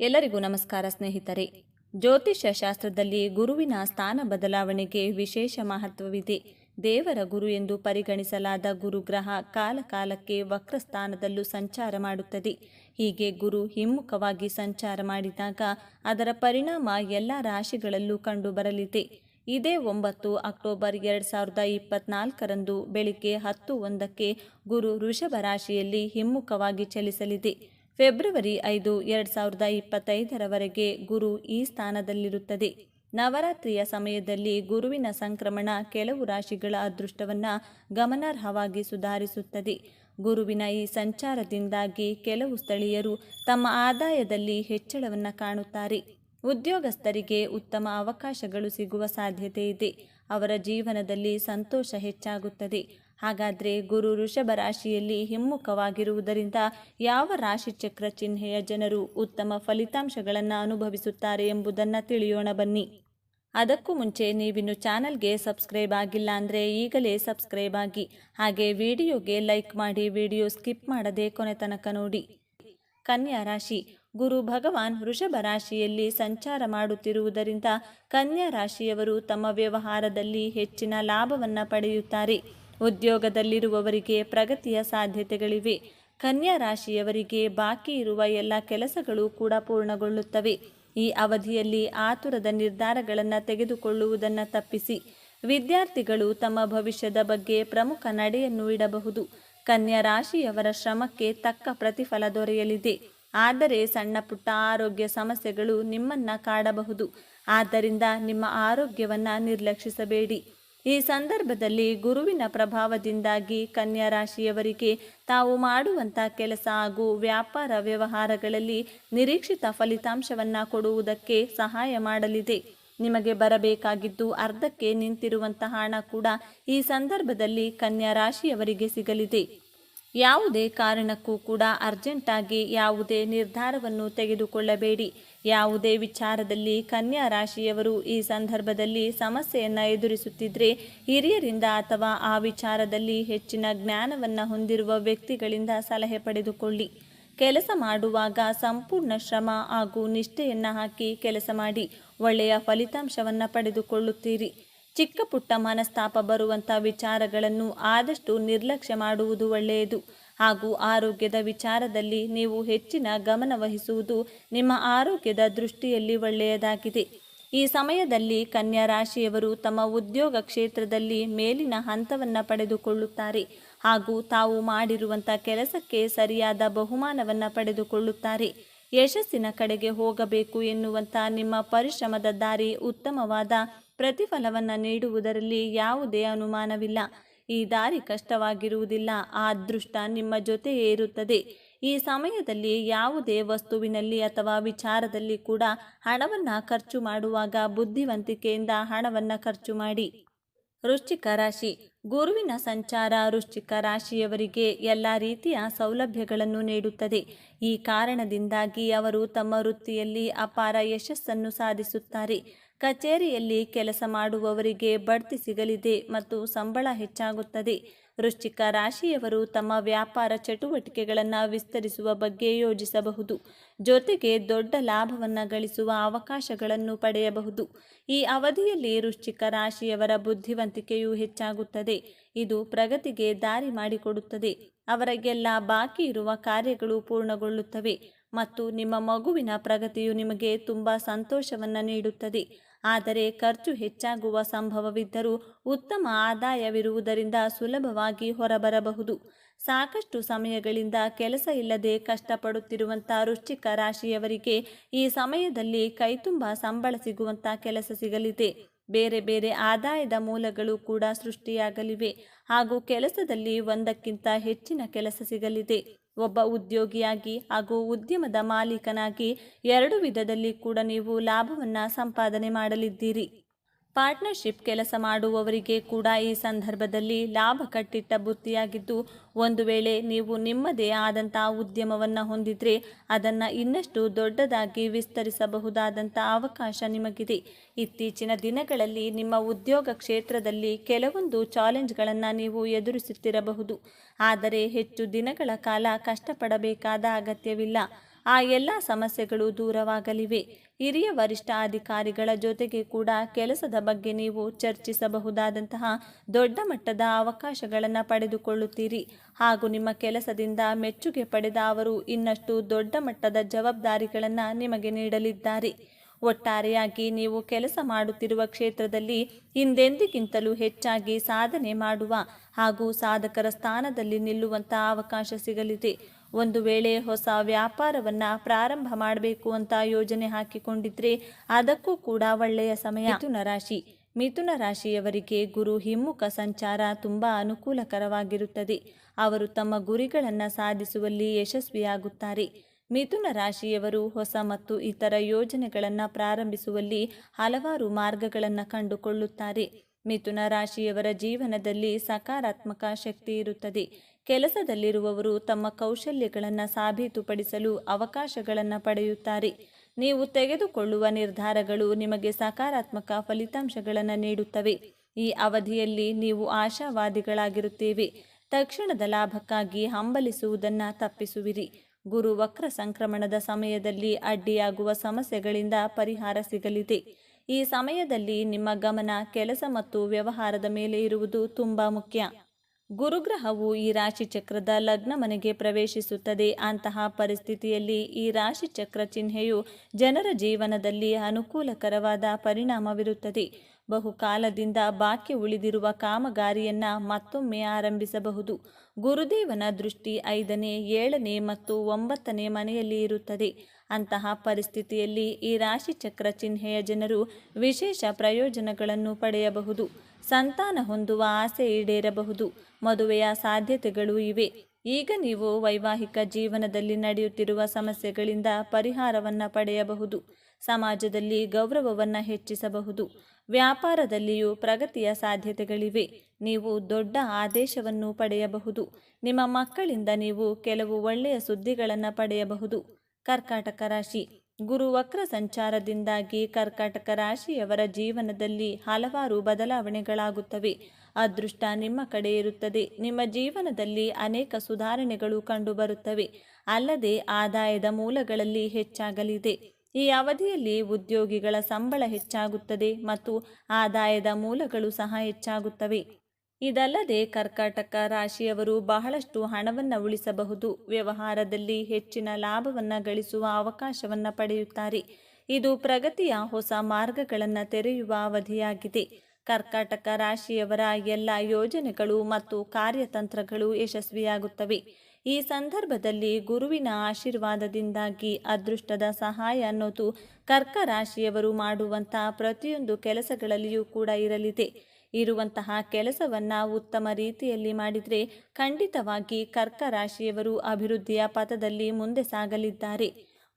ಎಲ್ಲರಿಗೂ ನಮಸ್ಕಾರ ಸ್ನೇಹಿತರೆ. ಜ್ಯೋತಿಷ್ಯ ಶಾಸ್ತ್ರದಲ್ಲಿ ಗುರುವಿನ ಸ್ಥಾನ ಬದಲಾವಣೆಗೆ ವಿಶೇಷ ಮಹತ್ವವಿದೆ. ದೇವರ ಗುರು ಎಂದು ಪರಿಗಣಿಸಲಾದ ಗುರುಗ್ರಹ ಕಾಲಕಾಲಕ್ಕೆ ವಕ್ರಸ್ಥಾನದಲ್ಲೂ ಸಂಚಾರ ಮಾಡುತ್ತದೆ. ಹೀಗೆ ಗುರು ಹಿಮ್ಮುಖವಾಗಿ ಸಂಚಾರ ಮಾಡಿದಾಗ ಅದರ ಪರಿಣಾಮ ಎಲ್ಲ ರಾಶಿಗಳಲ್ಲೂ ಕಂಡುಬರಲಿದೆ. ಇದೇ ಒಂಬತ್ತು ಅಕ್ಟೋಬರ್ ಎರಡು ಸಾವಿರದ ಇಪ್ಪತ್ನಾಲ್ಕರಂದು ಬೆಳಿಗ್ಗೆ ಹತ್ತು ಒಂದಕ್ಕೆ ಗುರು ವೃಷಭ ರಾಶಿಯಲ್ಲಿ ಹಿಮ್ಮುಖವಾಗಿ ಚಲಿಸಲಿದೆ. ಫೆಬ್ರವರಿ ಐದು, ಎರಡು ಸಾವಿರದ ಇಪ್ಪತ್ತೈದರವರೆಗೆ ಗುರು ಈ ಸ್ಥಾನದಲ್ಲಿರುತ್ತದೆ. ನವರಾತ್ರಿಯ ಸಮಯದಲ್ಲಿ ಗುರುವಿನ ಸಂಕ್ರಮಣ ಕೆಲವು ರಾಶಿಗಳ ಅದೃಷ್ಟವನ್ನು ಗಮನಾರ್ಹವಾಗಿ ಸುಧಾರಿಸುತ್ತದೆ. ಗುರುವಿನ ಈ ಸಂಚಾರದಿಂದಾಗಿ ಕೆಲವು ಸ್ಥಳೀಯರು ತಮ್ಮ ಆದಾಯದಲ್ಲಿ ಹೆಚ್ಚಳವನ್ನು ಕಾಣುತ್ತಾರೆ. ಉದ್ಯೋಗಸ್ಥರಿಗೆ ಉತ್ತಮ ಅವಕಾಶಗಳು ಸಿಗುವ ಸಾಧ್ಯತೆ ಇದೆ. ಅವರ ಜೀವನದಲ್ಲಿ ಸಂತೋಷ ಹೆಚ್ಚಾಗುತ್ತದೆ. ಹಾಗಾದರೆ ಗುರು ಋಷಭ ರಾಶಿಯಲ್ಲಿ ಹಿಮ್ಮುಖವಾಗಿರುವುದರಿಂದ ಯಾವ ರಾಶಿ ಚಕ್ರ ಚಿಹ್ನೆಯ ಜನರು ಉತ್ತಮ ಫಲಿತಾಂಶಗಳನ್ನು ಅನುಭವಿಸುತ್ತಾರೆ ಎಂಬುದನ್ನು ತಿಳಿಯೋಣ ಬನ್ನಿ. ಅದಕ್ಕೂ ಮುಂಚೆ ನೀವಿನ್ನು ಚಾನಲ್ಗೆ ಸಬ್ಸ್ಕ್ರೈಬ್ ಆಗಿಲ್ಲ ಅಂದರೆ ಈಗಲೇ ಸಬ್ಸ್ಕ್ರೈಬ್ ಆಗಿ, ಹಾಗೆ ವಿಡಿಯೋಗೆ ಲೈಕ್ ಮಾಡಿ ವಿಡಿಯೋ ಸ್ಕಿಪ್ ಮಾಡದೆ ಕೊನೆ ತನಕ ನೋಡಿ. ಕನ್ಯಾ ರಾಶಿ, ಗುರು ಭಗವಾನ್ ವೃಷಭ ರಾಶಿಯಲ್ಲಿ ಸಂಚಾರ ಮಾಡುತ್ತಿರುವುದರಿಂದ ಕನ್ಯಾ ರಾಶಿಯವರು ತಮ್ಮ ವ್ಯವಹಾರದಲ್ಲಿ ಹೆಚ್ಚಿನ ಲಾಭವನ್ನು ಪಡೆಯುತ್ತಾರೆ. ಉದ್ಯೋಗದಲ್ಲಿರುವವರಿಗೆ ಪ್ರಗತಿಯ ಸಾಧ್ಯತೆಗಳಿವೆ. ಕನ್ಯಾ ರಾಶಿಯವರಿಗೆ ಬಾಕಿ ಇರುವ ಎಲ್ಲ ಕೆಲಸಗಳು ಕೂಡ ಪೂರ್ಣಗೊಳ್ಳುತ್ತವೆ. ಈ ಅವಧಿಯಲ್ಲಿ ಆತುರದ ನಿರ್ಧಾರಗಳನ್ನು ತೆಗೆದುಕೊಳ್ಳುವುದನ್ನು ತಪ್ಪಿಸಿ ವಿದ್ಯಾರ್ಥಿಗಳು ತಮ್ಮ ಭವಿಷ್ಯದ ಬಗ್ಗೆ ಪ್ರಮುಖ ನಡೆಯನ್ನು ಇಡಬಹುದು. ಕನ್ಯಾ ರಾಶಿಯವರ ಶ್ರಮಕ್ಕೆ ತಕ್ಕ ಪ್ರತಿಫಲ ದೊರೆಯಲಿದೆ. ಆದರೆ ಸಣ್ಣ ಪುಟ್ಟ ಆರೋಗ್ಯ ಸಮಸ್ಯೆಗಳು ನಿಮ್ಮನ್ನ ಕಾಡಬಹುದು. ಆದ್ದರಿಂದ ನಿಮ್ಮ ಆರೋಗ್ಯವನ್ನು ನಿರ್ಲಕ್ಷಿಸಬೇಡಿ. ಈ ಸಂದರ್ಭದಲ್ಲಿ ಗುರುವಿನ ಪ್ರಭಾವದಿಂದಾಗಿ ಕನ್ಯಾ ರಾಶಿಯವರಿಗೆ ತಾವು ಮಾಡುವಂಥ ಕೆಲಸ ಹಾಗೂ ವ್ಯಾಪಾರ ವ್ಯವಹಾರಗಳಲ್ಲಿ ನಿರೀಕ್ಷಿತ ಫಲಿತಾಂಶವನ್ನು ಕೊಡುವುದಕ್ಕೆ ಸಹಾಯ ಮಾಡಲಿದೆ. ನಿಮಗೆ ಬರಬೇಕಾಗಿದ್ದು ಅರ್ಧಕ್ಕೆ ನಿಂತಿರುವಂತಹ ಹಣ ಕೂಡ ಈ ಸಂದರ್ಭದಲ್ಲಿ ಕನ್ಯಾ ರಾಶಿಯವರಿಗೆ ಸಿಗಲಿದೆ. ಯಾವುದೇ ಕಾರಣಕ್ಕೂ ಕೂಡ ಅರ್ಜೆಂಟಾಗಿ ಯಾವುದೇ ನಿರ್ಧಾರವನ್ನು ತೆಗೆದುಕೊಳ್ಳಬೇಡಿ. ಯಾವುದೇ ವಿಚಾರದಲ್ಲಿ ಕನ್ಯಾ ರಾಶಿಯವರು ಈ ಸಂದರ್ಭದಲ್ಲಿ ಸಮಸ್ಯೆಯನ್ನು ಎದುರಿಸುತ್ತಿದ್ದರೆ ಹಿರಿಯರಿಂದ ಅಥವಾ ಆ ವಿಚಾರದಲ್ಲಿ ಹೆಚ್ಚಿನ ಜ್ಞಾನವನ್ನು ಹೊಂದಿರುವ ವ್ಯಕ್ತಿಗಳಿಂದ ಸಲಹೆ ಪಡೆದುಕೊಳ್ಳಿ. ಕೆಲಸ ಮಾಡುವಾಗ ಸಂಪೂರ್ಣ ಶ್ರಮ ಹಾಗೂ ನಿಷ್ಠೆಯನ್ನು ಹಾಕಿ ಕೆಲಸ ಮಾಡಿ. ಒಳ್ಳೆಯ ಫಲಿತಾಂಶವನ್ನು ಪಡೆದುಕೊಳ್ಳುತ್ತೀರಿ. ಚಿಕ್ಕ ಪುಟ್ಟ ಮನಸ್ತಾಪ ಬರುವಂಥ ವಿಚಾರಗಳನ್ನು ಆದಷ್ಟು ನಿರ್ಲಕ್ಷ್ಯ ಮಾಡುವುದು ಒಳ್ಳೆಯದು. ಹಾಗೂ ಆರೋಗ್ಯದ ವಿಚಾರದಲ್ಲಿ ನೀವು ಹೆಚ್ಚಿನ ಗಮನ ವಹಿಸುವುದು ನಿಮ್ಮ ಆರೋಗ್ಯದ ದೃಷ್ಟಿಯಲ್ಲಿ ಒಳ್ಳೆಯದಾಗಿದೆ. ಈ ಸಮಯದಲ್ಲಿ ಕನ್ಯಾ ರಾಶಿಯವರು ತಮ್ಮ ಉದ್ಯೋಗ ಕ್ಷೇತ್ರದಲ್ಲಿ ಮೇಲಿನ ಹಂತವನ್ನು ಪಡೆದುಕೊಳ್ಳುತ್ತಾರೆ. ಹಾಗೂ ತಾವು ಮಾಡಿರುವಂಥ ಕೆಲಸಕ್ಕೆ ಸರಿಯಾದ ಬಹುಮಾನವನ್ನು ಪಡೆದುಕೊಳ್ಳುತ್ತಾರೆ. ಯಶಸ್ಸಿನ ಕಡೆಗೆ ಹೋಗಬೇಕು ಎನ್ನುವಂಥ ನಿಮ್ಮ ಪರಿಶ್ರಮದ ದಾರಿ ಉತ್ತಮವಾದ ಪ್ರತಿಫಲವನ್ನು ನೀಡುವುದರಲ್ಲಿ ಯಾವುದೇ ಅನುಮಾನವಿಲ್ಲ. ಈ ದಾರಿ ಕಷ್ಟವಾಗಿರುವುದಿಲ್ಲ, ಆ ಅದೃಷ್ಟ ನಿಮ್ಮ ಜೊತೆಯೇ ಇರುತ್ತದೆ. ಈ ಸಮಯದಲ್ಲಿ ಯಾವುದೇ ವಸ್ತುವಿನಲ್ಲಿ ಅಥವಾ ವಿಚಾರದಲ್ಲಿ ಕೂಡ ಹಣವನ್ನು ಖರ್ಚು ಮಾಡುವಾಗ ಬುದ್ಧಿವಂತಿಕೆಯಿಂದ ಹಣವನ್ನು ಖರ್ಚು ಮಾಡಿ. ವೃಶ್ಚಿಕ ರಾಶಿ. ಗುರುವಿನ ಸಂಚಾರ ವೃಶ್ಚಿಕ ರಾಶಿಯವರಿಗೆ ಎಲ್ಲ ರೀತಿಯ ಸೌಲಭ್ಯಗಳನ್ನು ನೀಡುತ್ತದೆ. ಈ ಕಾರಣದಿಂದಾಗಿ ಅವರು ತಮ್ಮ ವೃತ್ತಿಯಲ್ಲಿ ಅಪಾರ ಯಶಸ್ಸನ್ನು ಸಾಧಿಸುತ್ತಾರೆ. ಕಚೇರಿಯಲ್ಲಿ ಕೆಲಸ ಮಾಡುವವರಿಗೆ ಬಡ್ತಿ ಸಿಗಲಿದೆ ಮತ್ತು ಸಂಬಳ ಹೆಚ್ಚಾಗುತ್ತದೆ. ವೃಶ್ಚಿಕ ರಾಶಿಯವರು ತಮ್ಮ ವ್ಯಾಪಾರ ಚಟುವಟಿಕೆಗಳನ್ನು ವಿಸ್ತರಿಸುವ ಬಗ್ಗೆ ಯೋಜಿಸಬಹುದು. ಜೊತೆಗೆ ದೊಡ್ಡ ಲಾಭವನ್ನು ಗಳಿಸುವ ಅವಕಾಶಗಳನ್ನು ಪಡೆಯಬಹುದು. ಈ ಅವಧಿಯಲ್ಲಿ ವೃಶ್ಚಿಕ ರಾಶಿಯವರ ಬುದ್ಧಿವಂತಿಕೆಯು ಹೆಚ್ಚಾಗುತ್ತದೆ. ಇದು ಪ್ರಗತಿಗೆ ದಾರಿ ಮಾಡಿಕೊಡುತ್ತದೆ. ಅವರಿಗೆಲ್ಲ ಬಾಕಿ ಇರುವ ಕಾರ್ಯಗಳು ಪೂರ್ಣಗೊಳ್ಳುತ್ತವೆ ಮತ್ತು ನಿಮ್ಮ ಮಗುವಿನ ಪ್ರಗತಿಯು ನಿಮಗೆ ತುಂಬ ಸಂತೋಷವನ್ನು ನೀಡುತ್ತದೆ. ಆದರೆ ಖರ್ಚು ಹೆಚ್ಚಾಗುವ ಸಂಭವವಿದ್ದರೂ ಉತ್ತಮ ಆದಾಯವಿರುವುದರಿಂದ ಸುಲಭವಾಗಿ ಹೊರಬರಬಹುದು. ಸಾಕಷ್ಟು ಸಮಯಗಳಿಂದ ಕೆಲಸ ಇಲ್ಲದೆ ಕಷ್ಟಪಡುತ್ತಿರುವಂಥ ವೃಶ್ಚಿಕ ರಾಶಿಯವರಿಗೆ ಈ ಸಮಯದಲ್ಲಿ ಕೈತುಂಬ ಸಂಬಳ ಸಿಗುವಂಥ ಕೆಲಸ ಸಿಗಲಿದೆ. ಬೇರೆ ಬೇರೆ ಆದಾಯದ ಮೂಲಗಳು ಕೂಡ ಸೃಷ್ಟಿಯಾಗಲಿವೆ ಹಾಗೂ ಕೆಲಸದಲ್ಲಿ ಒಂದಕ್ಕಿಂತ ಹೆಚ್ಚಿನ ಕೆಲಸ ಸಿಗಲಿದೆ. ಒಬ್ಬ ಉದ್ಯೋಗಿಯಾಗಿ ಹಾಗೂ ಉದ್ಯಮದ ಮಾಲೀಕನಾಗಿ ಎರಡು ವಿಧದಲ್ಲಿ ಕೂಡ ನೀವು ಲಾಭವನ್ನು ಸಂಪಾದನೆ ಮಾಡಲಿದ್ದೀರಿ. ಪಾರ್ಟ್ನರ್ಶಿಪ್ ಕೆಲಸ ಮಾಡುವವರಿಗೆ ಕೂಡ ಈ ಸಂದರ್ಭದಲ್ಲಿ ಲಾಭ ಕಟ್ಟಿಟ್ಟ ಬುತ್ತಿಯಾಗಿದ್ದು, ಒಂದು ವೇಳೆ ನೀವು ನಿಮ್ಮದೇ ಆದಂಥ ಉದ್ಯಮವನ್ನು ಹೊಂದಿದ್ರೆ ಅದನ್ನು ಇನ್ನಷ್ಟು ದೊಡ್ಡದಾಗಿ ವಿಸ್ತರಿಸಬಹುದಾದಂಥ ಅವಕಾಶ ನಿಮಗಿದೆ. ಇತ್ತೀಚಿನ ದಿನಗಳಲ್ಲಿ ನಿಮ್ಮ ಉದ್ಯೋಗ ಕ್ಷೇತ್ರದಲ್ಲಿ ಕೆಲವೊಂದು ಚಾಲೆಂಜ್ಗಳನ್ನು ನೀವು ಎದುರಿಸುತ್ತಿರಬಹುದು. ಆದರೆ ಹೆಚ್ಚು ದಿನಗಳ ಕಾಲ ಕಷ್ಟಪಡಬೇಕಾದ ಅಗತ್ಯವಿಲ್ಲ. ಆ ಎಲ್ಲ ಸಮಸ್ಯೆಗಳು ದೂರವಾಗಲಿವೆ. ಹಿರಿಯ ವರಿಷ್ಠ ಅಧಿಕಾರಿಗಳ ಜೊತೆಗೆ ಕೂಡ ಕೆಲಸದ ಬಗ್ಗೆ ನೀವು ಚರ್ಚಿಸಬಹುದಾದಂತಹ ದೊಡ್ಡ ಮಟ್ಟದ ಅವಕಾಶಗಳನ್ನು ಪಡೆದುಕೊಳ್ಳುತ್ತೀರಿ. ಹಾಗೂ ನಿಮ್ಮ ಕೆಲಸದಿಂದ ಮೆಚ್ಚುಗೆ ಪಡೆದ ಅವರು ಇನ್ನಷ್ಟು ದೊಡ್ಡ ಮಟ್ಟದ ಜವಾಬ್ದಾರಿಗಳನ್ನು ನಿಮಗೆ ನೀಡಲಿದ್ದಾರೆ. ಒಟ್ಟಾರೆಯಾಗಿ ನೀವು ಕೆಲಸ ಮಾಡುತ್ತಿರುವ ಕ್ಷೇತ್ರದಲ್ಲಿ ಹಿಂದೆಂದಿಗಿಂತಲೂ ಹೆಚ್ಚಾಗಿ ಸಾಧನೆ ಮಾಡುವ ಹಾಗೂ ಸಾಧಕರ ಸ್ಥಾನದಲ್ಲಿ ನಿಲ್ಲುವಂತಹ ಅವಕಾಶ ಸಿಗಲಿದೆ. ಒಂದು ವೇಳೆ ಹೊಸ ವ್ಯಾಪಾರವನ್ನ ಪ್ರಾರಂಭ ಮಾಡಬೇಕು ಅಂತ ಯೋಜನೆ ಹಾಕಿಕೊಂಡಿದ್ರೆ ಅದಕ್ಕೂ ಕೂಡ ಒಳ್ಳೆಯ ಸಮಯ. ಮಿಥುನ ರಾಶಿ. ಮಿಥುನ ರಾಶಿಯವರಿಗೆ ಗುರು ಹಿಮ್ಮುಖ ಸಂಚಾರ ತುಂಬಾ ಅನುಕೂಲಕರವಾಗಿರುತ್ತದೆ. ಅವರು ತಮ್ಮ ಗುರಿಗಳನ್ನು ಸಾಧಿಸುವಲ್ಲಿ ಯಶಸ್ವಿಯಾಗುತ್ತಾರೆ. ಮಿಥುನ ರಾಶಿಯವರು ಹೊಸ ಮತ್ತು ಇತರ ಯೋಜನೆಗಳನ್ನು ಪ್ರಾರಂಭಿಸುವಲ್ಲಿ ಹಲವಾರು ಮಾರ್ಗಗಳನ್ನು ಕಂಡುಕೊಳ್ಳುತ್ತಾರೆ. ಮಿಥುನ ರಾಶಿಯವರ ಜೀವನದಲ್ಲಿ ಸಕಾರಾತ್ಮಕ ಶಕ್ತಿ ಇರುತ್ತದೆ. ಕೆಲಸದಲ್ಲಿರುವವರು ತಮ್ಮ ಕೌಶಲ್ಯಗಳನ್ನು ಸಾಬೀತುಪಡಿಸಲು ಅವಕಾಶಗಳನ್ನು ಪಡೆಯುತ್ತಾರೆ. ನೀವು ತೆಗೆದುಕೊಳ್ಳುವ ನಿರ್ಧಾರಗಳು ನಿಮಗೆ ಸಕಾರಾತ್ಮಕ ಫಲಿತಾಂಶಗಳನ್ನು ನೀಡುತ್ತವೆ. ಈ ಅವಧಿಯಲ್ಲಿ ನೀವು ಆಶಾವಾದಿಗಳಾಗಿರುತ್ತೇವೆ. ತಕ್ಷಣದ ಲಾಭಕ್ಕಾಗಿ ಹಂಬಲಿಸುವುದನ್ನು ತಪ್ಪಿಸುವಿರಿ. ಗುರು ವಕ್ರ ಸಂಕ್ರಮಣದ ಸಮಯದಲ್ಲಿ ಅಡ್ಡಿಯಾಗುವ ಸಮಸ್ಯೆಗಳಿಂದ ಪರಿಹಾರ ಸಿಗಲಿದೆ. ಈ ಸಮಯದಲ್ಲಿ ನಿಮ್ಮ ಗಮನ, ಕೆಲಸ ಮತ್ತು ವ್ಯವಹಾರದ ಮೇಲೆ ಇರುವುದು ತುಂಬ ಮುಖ್ಯ. ಗುರುಗ್ರಹವು ಈ ರಾಶಿ ಚಕ್ರದ ಲಗ್ನ ಮನೆಗೆ ಪ್ರವೇಶಿಸುತ್ತದೆ. ಅಂತಹ ಪರಿಸ್ಥಿತಿಯಲ್ಲಿ ಈ ರಾಶಿ ಚಕ್ರ ಚಿಹ್ನೆಯು ಜನರ ಜೀವನದಲ್ಲಿ ಅನುಕೂಲಕರವಾದ ಪರಿಣಾಮವಿರುತ್ತದೆ. ಬಹುಕಾಲದಿಂದ ಬಾಕಿ ಉಳಿದಿರುವ ಕಾಮಗಾರಿಯನ್ನ ಮತ್ತೊಮ್ಮೆ ಆರಂಭಿಸಬಹುದು. ಗುರುದೇವನ ದೃಷ್ಟಿ ಐದನೇ, ಏಳನೇ ಮತ್ತು ಒಂಬತ್ತನೇ ಮನೆಯಲ್ಲಿ ಇರುತ್ತದೆ. ಅಂತಹ ಪರಿಸ್ಥಿತಿಯಲ್ಲಿ ಈ ರಾಶಿ ಚಕ್ರ ಚಿಹ್ನೆಯ ಜನರು ವಿಶೇಷ ಪ್ರಯೋಜನಗಳನ್ನು ಪಡೆಯಬಹುದು. ಸಂತಾನ ಹೊಂದುವ ಆಸೆ ಈಡೇರಬಹುದು. ಮದುವೆಯ ಸಾಧ್ಯತೆಗಳು ಇವೆ. ಈಗ ನೀವು ವೈವಾಹಿಕ ಜೀವನದಲ್ಲಿ ನಡೆಯುತ್ತಿರುವ ಸಮಸ್ಯೆಗಳಿಂದ ಪರಿಹಾರವನ್ನು ಪಡೆಯಬಹುದು. ಸಮಾಜದಲ್ಲಿ ಗೌರವವನ್ನು ಹೆಚ್ಚಿಸಬಹುದು. ವ್ಯಾಪಾರದಲ್ಲಿಯೂ ಪ್ರಗತಿಯ ಸಾಧ್ಯತೆಗಳಿವೆ. ನೀವು ದೊಡ್ಡ ಆದೇಶವನ್ನು ಪಡೆಯಬಹುದು. ನಿಮ್ಮ ಮಕ್ಕಳಿಂದ ನೀವು ಕೆಲವು ಒಳ್ಳೆಯ ಸುದ್ದಿಗಳನ್ನು ಪಡೆಯಬಹುದು. ಕರ್ಕಾಟಕ ರಾಶಿ. ಗುರು ವಕ್ರ ಸಂಚಾರದಿಂದಾಗಿ ಕರ್ಕಾಟಕ ರಾಶಿಯವರ ಜೀವನದಲ್ಲಿ ಹಲವಾರು ಬದಲಾವಣೆಗಳಾಗುತ್ತವೆ. ಅದೃಷ್ಟ ನಿಮ್ಮ ಕಡೆ ಇರುತ್ತದೆ. ನಿಮ್ಮ ಜೀವನದಲ್ಲಿ ಅನೇಕ ಸುಧಾರಣೆಗಳು ಕಂಡುಬರುತ್ತವೆ. ಅಲ್ಲದೆ ಆದಾಯದ ಮೂಲಗಳಲ್ಲಿ ಹೆಚ್ಚಾಗಲಿದೆ. ಈ ಅವಧಿಯಲ್ಲಿ ಉದ್ಯೋಗಿಗಳ ಸಂಬಳ ಹೆಚ್ಚಾಗುತ್ತದೆ ಮತ್ತು ಆದಾಯದ ಮೂಲಗಳು ಸಹ ಹೆಚ್ಚಾಗುತ್ತವೆ. ಇದಲ್ಲದೆ ಕರ್ಕಾಟಕ ರಾಶಿಯವರು ಬಹಳಷ್ಟು ಹಣವನ್ನು ಉಳಿಸಬಹುದು. ವ್ಯವಹಾರದಲ್ಲಿ ಹೆಚ್ಚಿನ ಲಾಭವನ್ನು ಗಳಿಸುವ ಅವಕಾಶವನ್ನು ಪಡೆಯುತ್ತಾರೆ. ಇದು ಪ್ರಗತಿಯ ಹೊಸ ಮಾರ್ಗಗಳನ್ನು ತೆರೆಯುವ ಅವಧಿಯಾಗಿದೆ. ಕರ್ಕಾಟಕ ರಾಶಿಯವರ ಎಲ್ಲ ಯೋಜನೆಗಳು ಮತ್ತು ಕಾರ್ಯತಂತ್ರಗಳು ಯಶಸ್ವಿಯಾಗುತ್ತವೆ. ಈ ಸಂದರ್ಭದಲ್ಲಿ ಗುರುವಿನ ಆಶೀರ್ವಾದದಿಂದಾಗಿ ಅದೃಷ್ಟದ ಸಹಾಯ ಅನ್ನೋದು ಕರ್ಕ ರಾಶಿಯವರು ಮಾಡುವಂತಹ ಪ್ರತಿಯೊಂದು ಕೆಲಸಗಳಲ್ಲಿಯೂ ಕೂಡ ಇರಲಿದೆ. ಇರುವಂತಹ ಕೆಲಸವನ್ನು ಉತ್ತಮ ರೀತಿಯಲ್ಲಿ ಮಾಡಿದರೆ ಖಂಡಿತವಾಗಿ ಕರ್ಕ ರಾಶಿಯವರು ಅಭಿವೃದ್ಧಿಯ ಪಥದಲ್ಲಿ ಮುಂದೆ ಸಾಗಲಿದ್ದಾರೆ.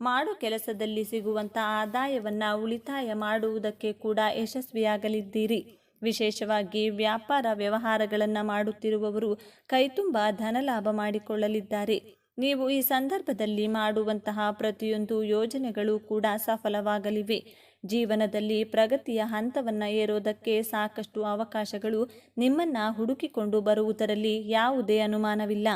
ಮಾಡು ಕೆಲಸದಲ್ಲಿ ಸಿಗುವಂಥ ಆದಾಯವನ್ನು ಉಳಿತಾಯ ಮಾಡುವುದಕ್ಕೆ ಕೂಡ ಯಶಸ್ವಿಯಾಗಲಿದ್ದೀರಿ. ವಿಶೇಷವಾಗಿ ವ್ಯಾಪಾರ ವ್ಯವಹಾರಗಳನ್ನು ಮಾಡುತ್ತಿರುವವರು ಕೈತುಂಬ ಧನಲಾಭ ಮಾಡಿಕೊಳ್ಳಲಿದ್ದಾರೆ. ನೀವು ಈ ಸಂದರ್ಭದಲ್ಲಿ ಮಾಡುವಂತಹ ಪ್ರತಿಯೊಂದು ಯೋಜನೆಗಳು ಕೂಡ ಸಫಲವಾಗಲಿವೆ. ಜೀವನದಲ್ಲಿ ಪ್ರಗತಿಯ ಹಂತವನ್ನು ಏರೋದಕ್ಕೆ ಸಾಕಷ್ಟು ಅವಕಾಶಗಳು ನಿಮ್ಮನ್ನ ಹುಡುಕಿಕೊಂಡು ಬರುವುದರಲ್ಲಿ ಯಾವುದೇ ಅನುಮಾನವಿಲ್ಲ.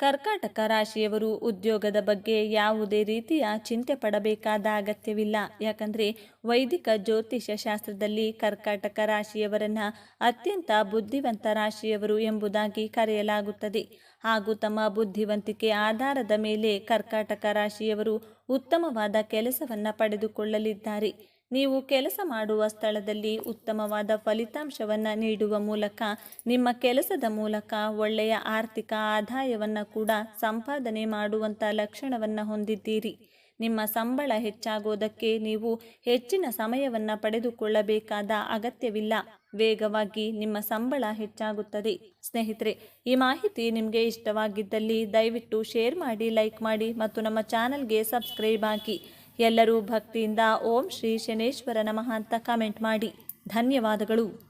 ಕರ್ಕಾಟಕ ರಾಶಿಯವರು ಉದ್ಯೋಗದ ಬಗ್ಗೆ ಯಾವುದೇ ರೀತಿಯ ಚಿಂತೆ ಪಡಬೇಕಾದ ಅಗತ್ಯವಿಲ್ಲ. ಯಾಕಂದರೆ ವೈದಿಕ ಜ್ಯೋತಿಷ್ಯ ಶಾಸ್ತ್ರದಲ್ಲಿ ಕರ್ಕಾಟಕ ರಾಶಿಯವರನ್ನು ಅತ್ಯಂತ ಬುದ್ಧಿವಂತ ರಾಶಿಯವರು ಎಂಬುದಾಗಿ ಕರೆಯಲಾಗುತ್ತದೆ. ಹಾಗೂ ತಮ್ಮ ಬುದ್ಧಿವಂತಿಕೆ ಆಧಾರದ ಮೇಲೆ ಕರ್ಕಾಟಕ ರಾಶಿಯವರು ಉತ್ತಮವಾದ ಕೆಲಸವನ್ನು ಪಡೆದುಕೊಳ್ಳಲಿದ್ದಾರೆ. ನೀವು ಕೆಲಸ ಮಾಡುವ ಸ್ಥಳದಲ್ಲಿ ಉತ್ತಮವಾದ ಫಲಿತಾಂಶವನ್ನು ನೀಡುವ ಮೂಲಕ, ನಿಮ್ಮ ಕೆಲಸದ ಮೂಲಕ ಒಳ್ಳೆಯ ಆರ್ಥಿಕ ಆದಾಯವನ್ನು ಕೂಡ ಸಂಪಾದನೆ ಮಾಡುವಂಥ ಲಕ್ಷಣವನ್ನು ಹೊಂದಿದ್ದೀರಿ. ನಿಮ್ಮ ಸಂಬಳ ಹೆಚ್ಚಾಗೋದಕ್ಕೆ ನೀವು ಹೆಚ್ಚಿನ ಸಮಯವನ್ನು ಪಡೆದುಕೊಳ್ಳಬೇಕಾದ ಅಗತ್ಯವಿಲ್ಲ. ವೇಗವಾಗಿ ನಿಮ್ಮ ಸಂಬಳ ಹೆಚ್ಚಾಗುತ್ತದೆ. ಸ್ನೇಹಿತರೆ, ಈ ಮಾಹಿತಿ ನಿಮಗೆ ಇಷ್ಟವಾಗಿದ್ದಲ್ಲಿ ದಯವಿಟ್ಟು ಶೇರ್ ಮಾಡಿ, ಲೈಕ್ ಮಾಡಿ ಮತ್ತು ನಮ್ಮ ಚಾನಲ್ಗೆ ಸಬ್ಸ್ಕ್ರೈಬ್ ಆಗಿ. ಎಲ್ಲರೂ ಭಕ್ತಿಯಿಂದ ಓಂ ಶ್ರೀ ಶನೇಶ್ವರ ನಮಃ ಅಂತ ಕಾಮೆಂಟ್ ಮಾಡಿ. ಧನ್ಯವಾದಗಳು.